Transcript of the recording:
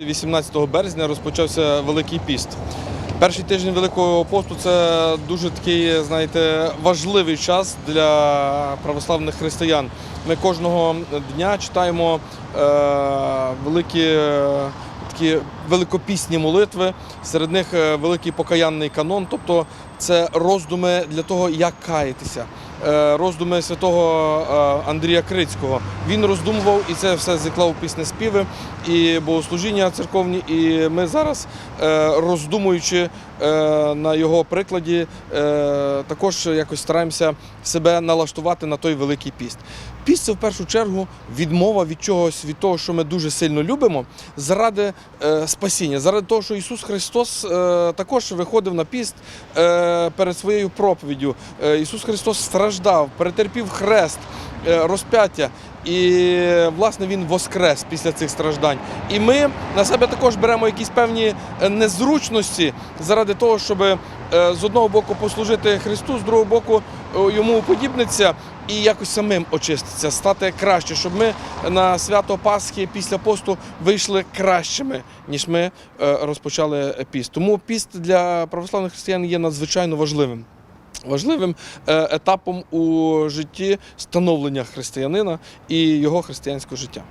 18 березня розпочався Великий піст. Перший тиждень Великого посту це дуже такий, знаєте, важливий час для православних християн. Ми кожного дня читаємо е, великі такі великопісні молитви. Серед них е, великий покаянний канон, тобто це роздуми для того, як каятися. Е, Роздуми святого е, Андрія Крицького. Він роздумував і це все зіклав у пісні співи і богослужіння церковні. І ми зараз, е, роздумуючи на його прикладі, також якось стараємося себе налаштувати на той великий піст. Піст це в першу чергу відмова від чогось, від того, що ми дуже сильно любимо, заради спасіння, заради того, що Ісус Христос також виходив на піст перед своєю проповіддю. Ісус Христос страждав, перетерпів хрест, е, розп'яття. І власне він воскрес після цих страждань. І ми на себе також беремо якісь певні е, незручності заради того, щоб е, з одного боку послужити Христу, з другого боку йому уподібнитися і якось самим очиститися, стати краще, щоб ми на свято Пасхи після посту вийшли кращими, ніж ми розпочали піст. Тому піст для православних християн є надзвичайно важливим. Важливим е, етапом у житті становлення християнина і його християнського життя.